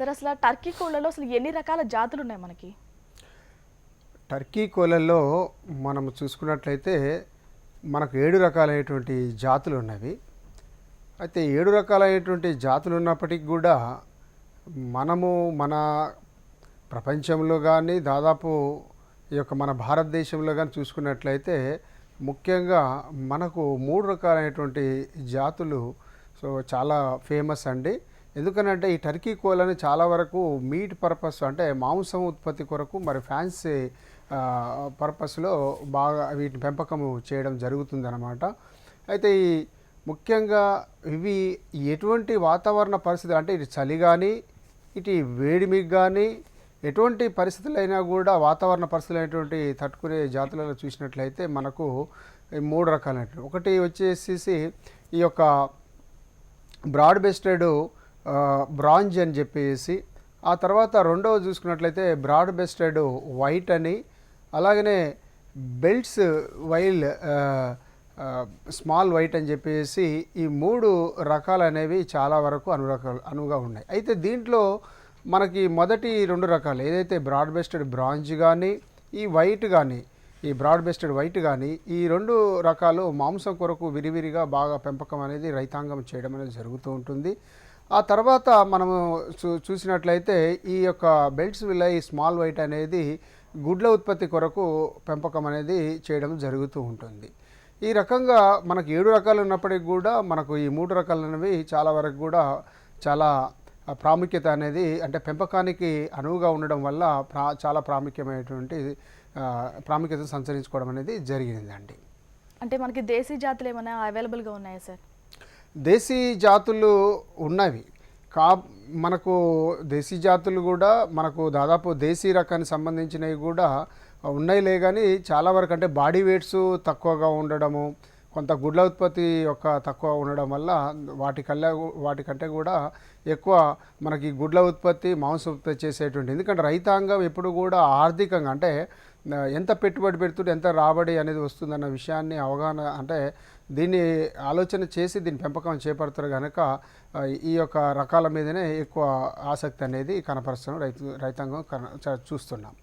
సరే అసలు ఆ టర్కీ కోళ్ళలో అసలు ఎన్ని రకాల జాతులు ఉన్నాయి మనకి? టర్కీ కోళ్ళల్లో మనం చూసుకున్నట్లయితే మనకు ఏడు రకాలైనటువంటి జాతులు ఉన్నవి. అయితే ఏడు రకాలైనటువంటి జాతులు ఉన్నప్పటికీ కూడా మనము మన ప్రపంచంలో కానీ దాదాపు ఈ యొక్క మన భారతదేశంలో కానీ చూసుకున్నట్లయితే ముఖ్యంగా మనకు మూడు రకాలైనటువంటి జాతులు సో చాలా ఫేమస్ అండి. ఎందుకనంటే ఈ టర్కీ కోళ్ళని చాలా వరకు మీట్ పర్పస్ అంటే మాంసం ఉత్పత్తి కొరకు మరి ఫ్యాన్సీ పర్పస్లో బాగా వీటిని పెంపకం చేయడం జరుగుతుందన్నమాట. అయితే ఈ ముఖ్యంగా ఇవి ఎటువంటి వాతావరణ పరిస్థితులు అంటే ఇటు చలి కానీ ఇటు వేడిమికి కానీ ఎటువంటి పరిస్థితులైనా కూడా వాతావరణ పరిస్థితులు అనేటువంటి తట్టుకునే జాతులలో చూసినట్లయితే మనకు ఈ మూడు రకాలైనటువంటి. ఒకటి వచ్చేసేసి ఈ యొక్క బ్రాడ్ బెస్టెడ్ బ్రాంజ్ అని చెప్పేసి ఆ తర్వాత రెండవ చూసుకున్నట్లయితే బ్రాడ్ బెస్టెడ్ వైట్ అని అలాగనే బెల్ట్స్ వైల్ స్మాల్ వైట్ అని చెప్పేసి ఈ మూడు రకాలు అనేవి చాలా వరకు అనురకాలు అనువుగా ఉన్నాయి. అయితే దీంట్లో మనకి మొదటి రెండు రకాలు ఏదైతే బ్రాడ్ బెస్టెడ్ బ్రాంజ్ కానీ ఈ వైట్ కానీ ఈ బ్రాడ్ బెస్టెడ్ వైట్ కానీ ఈ రెండు రకాలు మాంసం కొరకు విరివిరిగా బాగా పెంపకం అనేది రైతాంగం చేయడం అనేది జరుగుతూ ఉంటుంది. ఆ తర్వాత మనము చూ చూసినట్లయితే ఈ యొక్క బెల్ట్స్ విల్ల ఈ స్మాల్ వైట్ అనేది గుడ్ల ఉత్పత్తి కొరకు పెంపకం అనేది చేయడం జరుగుతూ ఉంటుంది. ఈ రకంగా మనకు ఏడు రకాలు ఉన్నప్పటికీ కూడా మనకు ఈ మూడు రకాలు అనేవి చాలా వరకు కూడా చాలా ప్రాముఖ్యత అనేది అంటే పెంపకానికి అనువుగా ఉండడం వల్ల ప్రా చాలా ప్రాముఖ్యమైనటువంటి ప్రాముఖ్యతను సంచరించుకోవడం అనేది జరిగిందండి. అంటే మనకి దేశీ జాతులు ఏమైనా అవైలబుల్గా ఉన్నాయా సార్? దేశీ జాతులు ఉన్నవి. కా మనకు దేశీ జాతులు కూడా మనకు దాదాపు దేశీ రకానికి సంబంధించినవి కూడా ఉన్నాయిలే కానీ చాలా వరకు అంటే బాడీ వెయిట్స్ తక్కువగా ఉండడము కొంత గుడ్ల ఉత్పత్తి యొక్క తక్కువ ఉండడం వల్ల వాటికల్లా వాటికంటే కూడా ఎక్కువ మనకి గుడ్ల ఉత్పత్తి మాంస ఉత్పత్తి చేసేటువంటి ఎందుకంటే రైతాంగం ఎప్పుడు కూడా ఆర్థికంగా అంటే ఎంత పెట్టుబడి పెడుతుంటే ఎంత రాబడి అనేది వస్తుందన్న విషయాన్ని అవగాహన అంటే దీన్ని ఆలోచన చేసి దీని పెంపకం చేపడతారు కనుక ఈ యొక్క రకాల మీదనే ఎక్కువ ఆసక్తి అనేది కనపరుస్తున్నాం రైతు రైతాంగం కన చ- చూస్తున్నాం.